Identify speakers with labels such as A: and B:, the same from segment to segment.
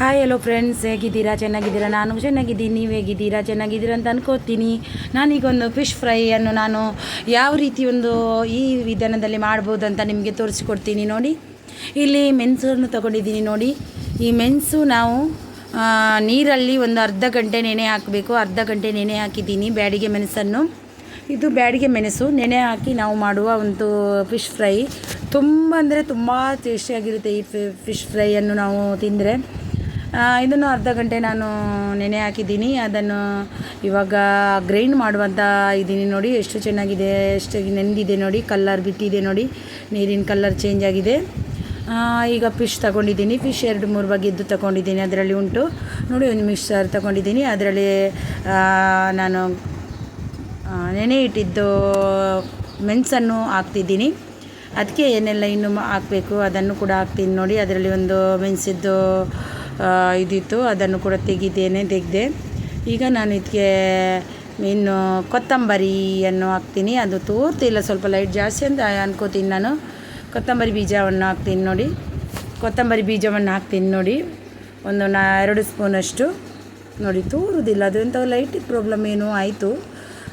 A: Hi hello friends ಹೇಗಿದ್ದೀರಾ? ಚೆನ್ನಾಗಿದ್ದೀರಾ? ನಾನು ಚೆನ್ನಾಗಿದ್ದೀನಿ. ನೀವು ಹೇಗಿದ್ದೀರಾ? ಚೆನ್ನಾಗಿದ್ದೀರಾ ಅಂತ ಅನ್ಕೋತೀನಿ. ನಾನೀಗ ಒಂದು ಫಿಶ್ ಫ್ರೈಯನ್ನು ನಾನು ಯಾವ ರೀತಿ ಒಂದು ಈ ವಿಧಾನದಲ್ಲಿ ಮಾಡ್ಬೋದು ಅಂತ ನಿಮಗೆ ತೋರಿಸಿಕೊಡ್ತೀನಿ ನೋಡಿ. ಇಲ್ಲಿ ಮೆಣಸನ್ನು ತಗೊಂಡಿದ್ದೀನಿ ನೋಡಿ. ಈ ಮೆಣಸು ನಾವು ನೀರಲ್ಲಿ ಒಂದು ಅರ್ಧ ಗಂಟೆ ನೆನೆ ಹಾಕಬೇಕು. ಅರ್ಧ ಗಂಟೆ ನೆನೆ ಹಾಕಿದ್ದೀನಿ ಬ್ಯಾಡಿಗೆ ಮೆಣಸನ್ನು. ಇದು ಬ್ಯಾಡಿಗೆ ಮೆಣಸು. ನೆನೆ ಹಾಕಿ ನಾವು ಮಾಡುವ ಒಂದು ಫಿಶ್ ಫ್ರೈ ತುಂಬ ಅಂದರೆ ತುಂಬ ಟೇಸ್ಟಿಯಾಗಿರುತ್ತೆ ಈ ಫಿಶ್ ಫ್ರೈಯನ್ನು ನಾವು ತಿಂದರೆ. ಇದನ್ನು ಅರ್ಧ ಗಂಟೆ ನಾನು ನೆನೆ ಹಾಕಿದ್ದೀನಿ. ಅದನ್ನು ಇವಾಗ ಗ್ರೈಂಡ್ ಮಾಡುವಂಥ ಇದ್ದೀನಿ ನೋಡಿ. ಎಷ್ಟು ಚೆನ್ನಾಗಿದೆ, ಎಷ್ಟು ನೆಂದಿದೆ ನೋಡಿ. ಕಲ್ಲರ್ ಬಿಟ್ಟಿದೆ ನೋಡಿ. ನೀರಿನ ಕಲ್ಲರ್ ಚೇಂಜ್ ಆಗಿದೆ. ಈಗ ಫಿಶ್ ತಗೊಂಡಿದ್ದೀನಿ. ಫಿಶ್ ಎರಡು ಮೂರು ಬಗೆದ್ದು ತಗೊಂಡಿದ್ದೀನಿ. ಅದರಲ್ಲಿ ಉಂಟು. ನೋಡಿ, ಒಂದು ಮಿಕ್ಸರ್ ತಗೊಂಡಿದ್ದೀನಿ. ಅದರಲ್ಲಿ ನಾನು ನೆನೆ ಇಟ್ಟಿದ್ದು ಮೆಣಸನ್ನು ಹಾಕ್ತಿದ್ದೀನಿ. ಅದಕ್ಕೆ ಏನೆಲ್ಲ ಇನ್ನು ಹಾಕಬೇಕು. ಅದನ್ನು ಕೂಡ ಹಾಕ್ತೀನಿ ನೋಡಿ. ಅದರಲ್ಲಿ ಒಂದು ಮೆಣಸಿದ್ದು ಇದಿತ್ತು. ಅದನ್ನು ಕೂಡ ತೆಗಿದ್ದೇನೆ ತೆಗೆದೆ. ಈಗ ನಾನು ಇದಕ್ಕೆ ಇನ್ನು ಕೊತ್ತಂಬರಿಯನ್ನು ಹಾಕ್ತೀನಿ. ಅದು ತೋರ್ತಿಲ್ಲ ಸ್ವಲ್ಪ ಲೈಟ್ ಜಾಸ್ತಿ ಅಂತ ಅನ್ಕೋತೀನಿ ನಾನು. ಕೊತ್ತಂಬರಿ ಬೀಜವನ್ನು ಹಾಕ್ತೀನಿ ನೋಡಿ. ಕೊತ್ತಂಬರಿ ಬೀಜವನ್ನು ಹಾಕ್ತೀನಿ ನೋಡಿ. ಒಂದು ನಾ, ಎರಡು ಸ್ಪೂನಷ್ಟು. ನೋಡಿ ತೂರುವುದಿಲ್ಲ ಅದು ಎಂಥ ಲೈಟ್ ಪ್ರಾಬ್ಲಮ್ ಏನೋ ಆಯಿತು.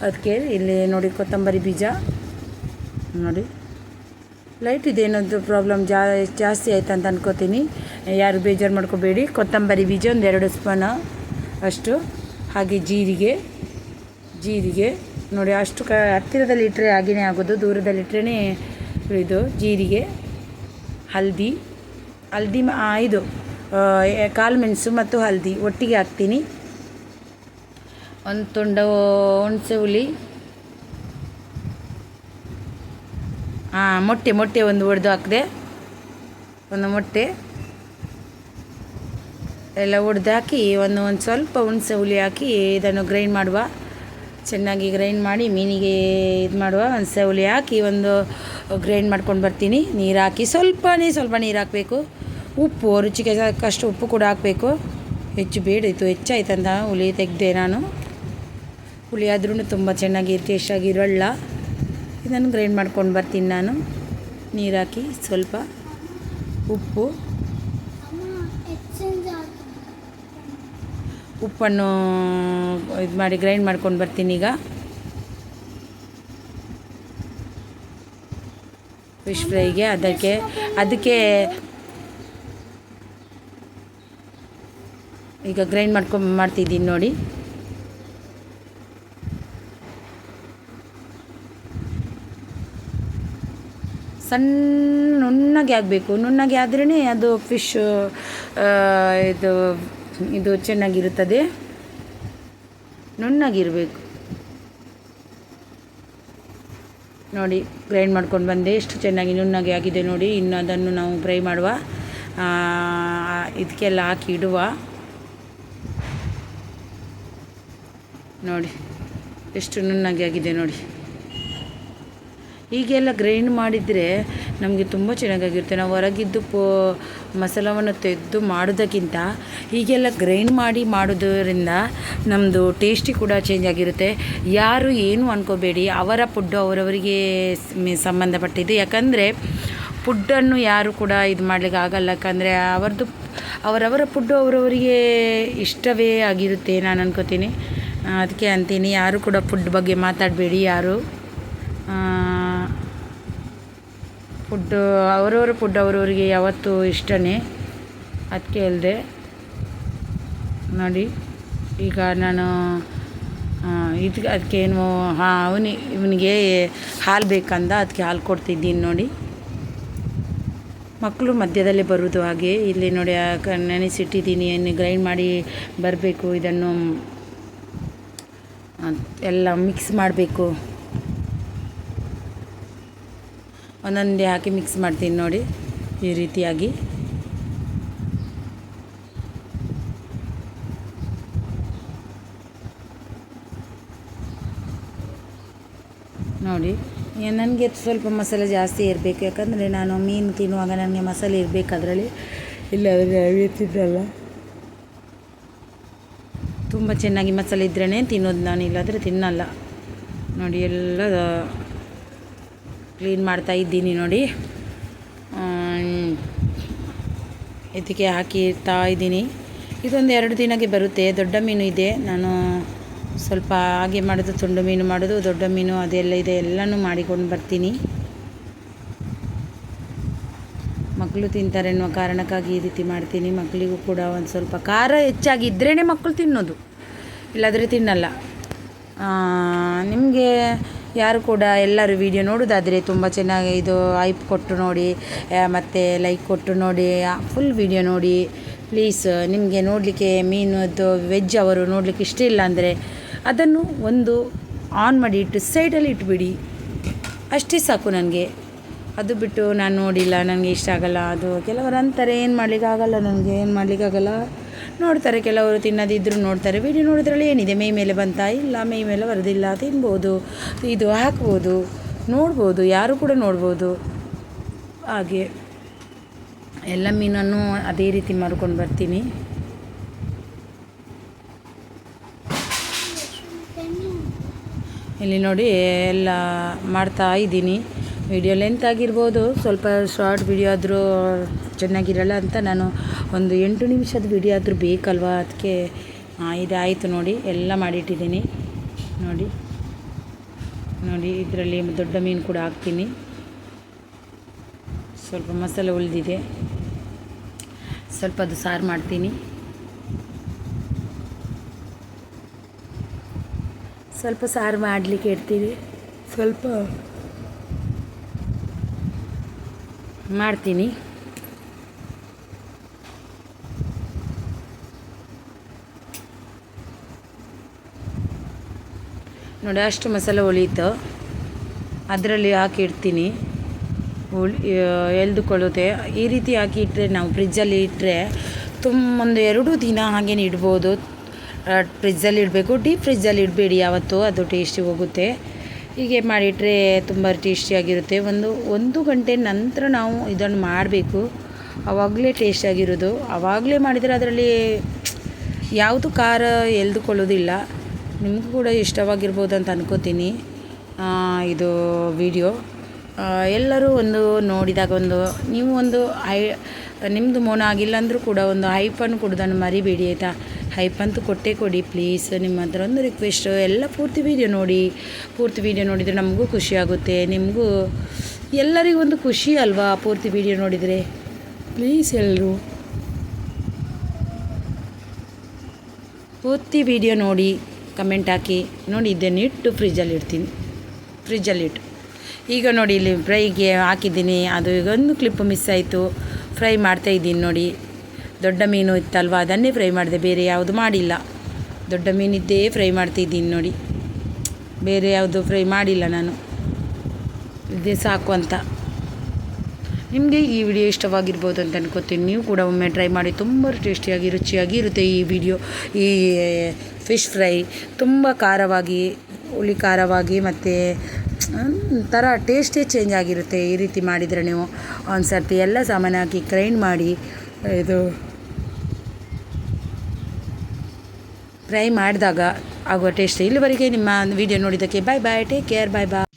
A: ಅದಕ್ಕೆ ಇಲ್ಲಿ ನೋಡಿ ಕೊತ್ತಂಬರಿ ಬೀಜ. ನೋಡಿ. ಲೈಟ್ ಇದೆ ಏನೊಂದು ಪ್ರಾಬ್ಲಮ್ ಜಾ, ಜಾಸ್ತಿ ಆಯ್ತು ಅಂತ ಅನ್ಕೋತೀನಿ. ಯಾರು ಬೇಜಾರು ಮಾಡ್ಕೋಬೇಡಿ. ಕೊತ್ತಂಬರಿ ಬೀಜ ಒಂದು ಎರಡು ಸ್ಪೂನ ಅಷ್ಟು. ಹಾಗೆ ಜೀರಿಗೆ. ಜೀರಿಗೆ. ನೋಡಿ, ಅಷ್ಟು ಕ, ಹತ್ತಿರದಲ್ಲಿ ಇಟ್ಟರೆ ಹಾಗೆಯೇ ಆಗೋದು, ದೂರದಲ್ಲಿ ಇಟ್ಟರೆ ಇದು, ಜೀರಿಗೆ, ಹಲ್ದಿ. ಹಲ್ದಿ ಇದು ಕಾಲು ಮೆಣಸು ಮತ್ತು ಹಲ್ದಿ ಒಟ್ಟಿಗೆ ಹಾಕ್ತೀನಿ. ಒಂದು ತುಂಡ ಹುಣಸೆ ಹುಳಿ. ಹಾಂ ಮೊಟ್ಟೆ ಮೊಟ್ಟೆ ಒಂದು ಒಡೆದು ಹಾಕಿದೆ. ಒಂದು ಮೊಟ್ಟೆ. ಎಲ್ಲ ಒಡೆದು ಹಾಕಿ, ಒಂದು ಒಂದು ಸ್ವಲ್ಪ ಹುಣಸೆ ಹುಳಿ ಹಾಕಿ, ಇದನ್ನು ಗ್ರೈಂಡ್ ಮಾಡುವ. ಚೆನ್ನಾಗಿ ಗ್ರೈಂಡ್ ಮಾಡಿ, ಮೀನಿಗೆ ಇದು ಮಾಡುವ. ಹುಣಸೆ ಹುಳಿ ಹಾಕಿ, ಒಂದು ಗ್ರೈಂಡ್ ಮಾಡ್ಕೊಂಡು ಬರ್ತೀನಿ. ನೀರು ಹಾಕಿ, ಸ್ವಲ್ಪನೇ ಸ್ವಲ್ಪ ನೀರು ಹಾಕಬೇಕು. ಉಪ್ಪು, ರುಚಿಗೆ ಸಾಕಷ್ಟು ಉಪ್ಪು ಕೂಡ ಹಾಕಬೇಕು. ಹೆಚ್ಚು ಬೇಡಿತ್ತು ಹೆಚ್ಚಾಯ್ತಂತ ಹುಳಿ ತೆಗೆದೆ ನಾನು. ಹುಳಿ ಆದ್ರೂ ತುಂಬ ಚೆನ್ನಾಗಿ ಟೇಸ್ಟಾಗಿರಲ್ಲ ಇದನ್ನು ಗ್ರೈಂಡ್ ಮಾಡ್ಕೊಂಡು ಬರ್ತೀನಿ ನಾನು. ನೀರಾಕಿ ಸ್ವಲ್ಪ ಉಪ್ಪು. ಉಪ್ಪನ್ನು ಇದು ಮಾಡಿ ಗ್ರೈಂಡ್ ಮಾಡ್ಕೊಂಡು ಬರ್ತೀನಿ ಈಗ. ಫಿಶ್ ಫ್ರೈಗೆ ಅದಕ್ಕೆ ಅದಕ್ಕೆ ಈಗ ಗ್ರೈಂಡ್ ಮಾಡ್ಕೊಂಡು ಮಾಡ್ತಿದ್ದೀನಿ ನೋಡಿ. ಸಣ್ಣ ನುಣ್ಣಗೆ ಆಗಬೇಕು. ನುಣ್ಣಗೆ ಆದ್ರೇ ಅದು ಫಿಶ್ ಇದು ಇದು ಚೆನ್ನಾಗಿರುತ್ತದೆ. ನುಣ್ಣಗಿರಬೇಕು. ನೋಡಿ ಗ್ರೈಂಡ್ ಮಾಡ್ಕೊಂಡು ಬಂದೆ. ಎಷ್ಟು ಚೆನ್ನಾಗಿ ನುಣ್ಣಗೆ ಆಗಿದೆ ನೋಡಿ. ಇನ್ನು ಅದನ್ನು ನಾವು ಫ್ರೈ ಮಾಡುವ. ಇದಕ್ಕೆಲ್ಲ ಹಾಕಿ ಇಡುವ. ನೋಡಿ, ಎಷ್ಟು ನುಣ್ಣಗೆ ಆಗಿದೆ ನೋಡಿ. ಹೀಗೆಲ್ಲ ಗ್ರೈಂಡ್ ಮಾಡಿದರೆ ನಮಗೆ ತುಂಬ ಚೆನ್ನಾಗಾಗಿರುತ್ತೆ. ನಾವು ಹೊರಗಿದ್ದು ಪೋ, ಮಸಾಲವನ್ನು ತೆಗೆದು ಮಾಡೋದಕ್ಕಿಂತ ಹೀಗೆಲ್ಲ ಗ್ರೈಂಡ್ ಮಾಡಿ ಮಾಡೋದರಿಂದ ನಮ್ಮದು ಟೇಸ್ಟಿ ಕೂಡ ಚೇಂಜ್ ಆಗಿರುತ್ತೆ. ಯಾರು ಏನು ಅನ್ಕೋಬೇಡಿ, ಅವರ ಫುಡ್ಡು ಅವರವರಿಗೆ ಸಂಬಂಧಪಟ್ಟಿದ್ದು. ಯಾಕಂದರೆ ಫುಡ್ಡನ್ನು ಯಾರು ಕೂಡ ಇದು ಮಾಡ್ಲಿಕ್ಕೆ ಆಗಲ್ಲ. ಯಾಕಂದರೆ ಅವರದು ಅವರವರ ಫುಡ್ಡು ಅವರವರಿಗೆ ಇಷ್ಟವೇ ಆಗಿರುತ್ತೆ ನಾನು ಅನ್ಕೋತೀನಿ. ಅದಕ್ಕೆ ಅಂತೀನಿ, ಯಾರು ಕೂಡ ಫುಡ್ ಬಗ್ಗೆ ಮಾತಾಡಬೇಡಿ ಯಾರು. ಫುಡ್ಡು ಅವರವರ ಫುಡ್ ಅವರವರಿಗೆ ಯಾವತ್ತೂ ಇಷ್ಟನೇ. ಅದಕ್ಕೆ ಅಲ್ಲದೆ ನೋಡಿ, ಈಗ ನಾನು ಅದಕ್ಕೆ ಏನು, ಹಾಂ, ಅವನಿ, ಇವನಿಗೆ ಹಾಲು ಬೇಕಂದ ಅದಕ್ಕೆ ಹಾಲು ಕೊಡ್ತಿದ್ದೀನಿ ನೋಡಿ. ಮಕ್ಕಳು ಮಧ್ಯದಲ್ಲೇ ಬರೋದು ಹಾಗೆ, ಇಲ್ಲಿ ನೋಡಿ ನೆನೆಸಿಟ್ಟಿದ್ದೀನಿ ಏನು ಗ್ರೈಂಡ್ ಮಾಡಿ ಬರಬೇಕು, ಇದನ್ನು ಎಲ್ಲ ಮಿಕ್ಸ್ ಮಾಡಬೇಕು. ಒಂದೊಂದೇ ಹಾಕಿ ಮಿಕ್ಸ್ ಮಾಡ್ತೀನಿ ನೋಡಿ, ಈ ರೀತಿಯಾಗಿ. ನೋಡಿ ನನಗೆ ಸ್ವಲ್ಪ ಮಸಾಲೆ ಜಾಸ್ತಿ ಇರಬೇಕು, ಯಾಕಂದರೆ ನಾನು ಮೀನು ತಿನ್ನುವಾಗ ನನಗೆ ಮಸಾಲೆ ಇರಬೇಕು ಅದರಲ್ಲಿ. ಇಲ್ಲಾದರೆ ಅವೇ ತುಂಬ ಚೆನ್ನಾಗಿ ಮಸಾಲೆ ಇದ್ರೇ ತಿನ್ನೋದು ನಾನು ಇಲ್ಲಾದರೆ ತಿನ್ನಲ್ಲ. ನೋಡಿ, ಎಲ್ಲ ಕ್ಲೀನ್ ಮಾಡ್ತಾ ಇದ್ದೀನಿ ನೋಡಿ. ಇದಕ್ಕೆ ಹಾಕಿರ್ತಾ ಇದ್ದೀನಿ. ಇದೊಂದು ಎರಡು ದಿನಕ್ಕೆ ಬರುತ್ತೆ. ದೊಡ್ಡ ಮೀನು ಇದೆ. ನಾನು ಸ್ವಲ್ಪ ಹಾಗೆ ಮಾಡೋದು, ತುಂಡು ಮೀನು ಮಾಡೋದು, ದೊಡ್ಡ ಮೀನು ಅದೆಲ್ಲ ಇದೆ. ಎಲ್ಲನೂ ಮಾಡಿಕೊಂಡು ಬರ್ತೀನಿ. ಮಕ್ಕಳು ತಿಂತಾರೆ ಅನ್ನೋ ಕಾರಣಕ್ಕಾಗಿ ಈ ರೀತಿ ಮಾಡ್ತೀನಿ. ಮಕ್ಕಳಿಗೂ ಕೂಡ ಒಂದು ಸ್ವಲ್ಪ ಖಾರ ಹೆಚ್ಚಾಗಿ ಇದ್ರೇ ಮಕ್ಕಳು ತಿನ್ನೋದು. ಇಲ್ಲಾದರೆ ತಿನ್ನಲ್ಲ. ನಿಮಗೆ ಯಾರು ಕೂಡ ಎಲ್ಲರೂ ವಿಡಿಯೋ ನೋಡೋದಾದರೆ ತುಂಬ ಚೆನ್ನಾಗಿ ಇದು ಐಪ್ ಕೊಟ್ಟು ನೋಡಿ ಮತ್ತು ಲೈಕ್ ಕೊಟ್ಟು ನೋಡಿ ಫುಲ್ ವಿಡಿಯೋ ನೋಡಿ. ಪ್ಲೀಸ್ ನಿಮಗೆ ನೋಡಲಿಕ್ಕೆ ಮೀನದ್ದು ವೆಜ್ ಅವರು ನೋಡಲಿಕ್ಕೆ ಇಷ್ಟ ಇಲ್ಲ ಅಂದರೆ ಅದನ್ನು ಒಂದು ಆನ್ ಮಾಡಿ ಇಟ್ಟು ಸೈಡಲ್ಲಿ ಇಟ್ಬಿಡಿ. ಅಷ್ಟೇ ಸಾಕು ನನಗೆ. ಅದು ಬಿಟ್ಟು ನಾನು ನೋಡಿಲ್ಲ, ನನಗೆ ಇಷ್ಟ ಆಗಲ್ಲ. ಅದು ಕೆಲವರು ಅಂತಾರೆ, ಏನು ಮಾಡಲಿಕ್ಕಾಗಲ್ಲ ನನಗೆ, ಏನು ಮಾಡಲಿಕ್ಕಾಗಲ್ಲ. ನೋಡ್ತಾರೆ, ಕೆಲವರು ತಿನ್ನೋದಿದ್ರು ನೋಡ್ತಾರೆ. ವಿಡಿಯೋ ನೋಡಿದ್ರಲ್ಲಿ ಏನಿದೆ? ಮೈ ಮೇಲೆ ಬಂತ ಇಲ್ಲ ಮೈ ಮೇಲೆ ಬರೋದಿಲ್ಲ, ತಿನ್ಬೋದು, ಇದು ಹಾಕ್ಬೋದು, ನೋಡ್ಬೋದು, ಯಾರು ಕೂಡ ನೋಡ್ಬೋದು. ಹಾಗೆ ಎಲ್ಲ ಮೀನನ್ನು ಅದೇ ರೀತಿ ಮಾರ್ಕೊಂಡು ಬರ್ತೀನಿ. ಇಲ್ಲಿ ನೋಡಿ, ಎಲ್ಲ ಮಾಡ್ತಾ ಇದ್ದೀನಿ. ವಿಡಿಯೋ ಲೆಂತ್ ಆಗಿರ್ಬೋದು, ಸ್ವಲ್ಪ ಶಾರ್ಟ್ ವಿಡಿಯೋ ಆದರೂ ಚೆನ್ನಾಗಿರಲ್ಲ ಅಂತ ನಾನು ಒಂದು ಎಂಟು ನಿಮಿಷದ ವಿಡಿಯೋ ಆದರೂ ಬೇಕಲ್ವಾ? ಅದಕ್ಕೆ ಇದಾಯಿತು ನೋಡಿ, ಎಲ್ಲ ಮಾಡಿಟ್ಟಿದ್ದೀನಿ. ನೋಡಿ ನೋಡಿ, ಇದರಲ್ಲಿ ದೊಡ್ಡ ಮೀನು ಕೂಡ ಹಾಕ್ತೀನಿ. ಸ್ವಲ್ಪ ಮಸಾಲೆ ಉಳಿದಿದೆ. ಸ್ವಲ್ಪ ಅದು ಸಾರು ಮಾಡ್ತೀನಿ. ಸ್ವಲ್ಪ ಸಾರು ಮಾಡಲಿಕ್ಕೆ ಇಡ್ತೀವಿ ಸ್ವಲ್ಪ ಮಾಡ್ತೀನಿ. ನೋಡಿ ಅಷ್ಟು ಮಸಾಲೆ ಉಳಿಯಿತು ಅದರಲ್ಲಿ ಹಾಕಿ ಇಡ್ತೀನಿ. ಉಳಿ ಎಳೆದುಕೊಳ್ಳುತ್ತೆ. ಈ ರೀತಿ ಹಾಕಿ ಇಟ್ಟರೆ ನಾವು ಫ್ರಿಜ್ಜಲ್ಲಿ ಇಟ್ಟರೆ ತುಂಬ ಒಂದು ಎರಡು ದಿನ ಹಾಗೇನೆ ಇಡ್ಬೋದು. ಫ್ರಿಜ್ಜಲ್ಲಿ ಇಡಬೇಕು. ಡೀಪ್ ಫ್ರಿಜ್ಜಲ್ಲಿ ಇಡಬೇಡಿ ಯಾವತ್ತೂ. ಅದು ಟೇಸ್ಟಿ ಹೋಗುತ್ತೆ. ಹೀಗೆ ಮಾಡಿಟ್ರೆ ತುಂಬ ಟೇಸ್ಟಿಯಾಗಿರುತ್ತೆ ಒಂದು ಒಂದು ಗಂಟೆ ನಂತರ ನಾವು ಇದನ್ನು ಮಾಡಬೇಕು. ಆವಾಗಲೇ ಟೇಸ್ಟಿಯಾಗಿರೋದು ಆವಾಗಲೇ ಮಾಡಿದರೆ ಅದರಲ್ಲಿ ಯಾವುದು ಖಾರ ಎಳೆದುಕೊಳ್ಳೋದಿಲ್ಲ. ನಿಮಗೂ ಕೂಡ ಇಷ್ಟವಾಗಿರ್ಬೋದು ಅಂತ ಅನ್ಕೋತೀನಿ. ಇದು ವಿಡಿಯೋ ಎಲ್ಲರೂ ಒಂದು ನೋಡಿದಾಗ ಒಂದು, ನೀವು ಒಂದು ಐ ನಿಮ್ಮದು ಮೋನ ಆಗಿಲ್ಲ ಅಂದರೂ ಕೂಡ ಒಂದು ಹೈಪನ್ನು ಕೊಡೋದನ್ನು ಮರಿಬೇಡಿ, ಆಯಿತಾ? ಹೈಪ್ ಅಂತೂ ಕೊಟ್ಟೇ ಕೊಡಿ ಪ್ಲೀಸ್ ನಿಮ್ಮ ಹತ್ರ ಒಂದು ರಿಕ್ವೆಸ್ಟು ಎಲ್ಲ ಪೂರ್ತಿ ವೀಡಿಯೋ ನೋಡಿ. ಪೂರ್ತಿ ವೀಡಿಯೋ ನೋಡಿದರೆ ನಮಗೂ ಖುಷಿಯಾಗುತ್ತೆ ನಿಮಗೂ ಎಲ್ಲರಿಗೂ ಒಂದು ಖುಷಿ ಅಲ್ವಾ ಪೂರ್ತಿ ವೀಡಿಯೋ ನೋಡಿದರೆ? ಪ್ಲೀಸ್ ಎಲ್ಲರೂ ಪೂರ್ತಿ ವೀಡಿಯೋ ನೋಡಿ ಕಮೆಂಟ್ ಹಾಕಿ. ನೋಡಿ ಇದನ್ನು ಇಟ್ಟು ಫ್ರಿಜ್ಜಲ್ಲಿ ಇಡ್ತೀನಿ. ಫ್ರಿಜ್ಜಲ್ಲಿ ಇಟ್ಟು. ಈಗ ನೋಡಿ, ಇಲ್ಲಿ ಫ್ರೈಗೆ ಹಾಕಿದ್ದೀನಿ. ಅದು ಈಗ ಒಂದು ಕ್ಲಿಪ್ ಮಿಸ್ ಆಯಿತು. ಫ್ರೈ ಮಾಡ್ತಾಯಿದ್ದೀನಿ ನೋಡಿ. ದೊಡ್ಡ ಮೀನು ಇತ್ತಲ್ವ? ಅದನ್ನೇ ಫ್ರೈ ಮಾಡಿದೆ. ಬೇರೆ ಯಾವುದು ಮಾಡಿಲ್ಲ. ದೊಡ್ಡ ಮೀನಿದ್ದೇ ಫ್ರೈ ಮಾಡ್ತಿದ್ದೀನಿ ನೋಡಿ. ಬೇರೆ ಯಾವುದು ಫ್ರೈ ಮಾಡಿಲ್ಲ ನಾನು. ಇದೇ ಸಾಕು ಅಂತ. ನಿಮಗೆ ಈ ವಿಡಿಯೋ ಇಷ್ಟವಾಗಿರ್ಬೋದು ಅಂತ ಅನ್ಕೋತೀನಿ. ನೀವು ಕೂಡ ಒಮ್ಮೆ ಟ್ರೈ ಮಾಡಿ. ತುಂಬ ಟೇಸ್ಟಿಯಾಗಿ, ರುಚಿಯಾಗಿ ಇರುತ್ತೆ ಈ ವಿಡಿಯೋ. ಈ ಫಿಶ್ ಫ್ರೈ ತುಂಬ ಖಾರವಾಗಿ, ಹುಳಿ ಖಾರವಾಗಿ ಮತ್ತು, ಒಂಥರ ಟೇಸ್ಟೇ ಚೇಂಜ್ ಆಗಿರುತ್ತೆ. ಈ ರೀತಿ ಮಾಡಿದರೆ ನೀವು ಒಂದು ಸರ್ತಿ ಎಲ್ಲ ಸಾಮಾನು ಹಾಕಿ ಗ್ರೈಂಡ್ ಮಾಡಿ ಇದು ಫ್ರೈ ಮಾಡಿದಾಗ ಆಗುವ ಟೇಸ್ಟ್ ಇಲ್ಲಿವರೆಗೆ ನಿಮ್ಮ ವಿಡಿಯೋ ನೋಡಿದ್ದಕ್ಕೆ ಬಾಯ್ ಬಾಯ್ ಟೇಕ್ ಕೇರ್ ಬಾಯ್ ಬಾಯ್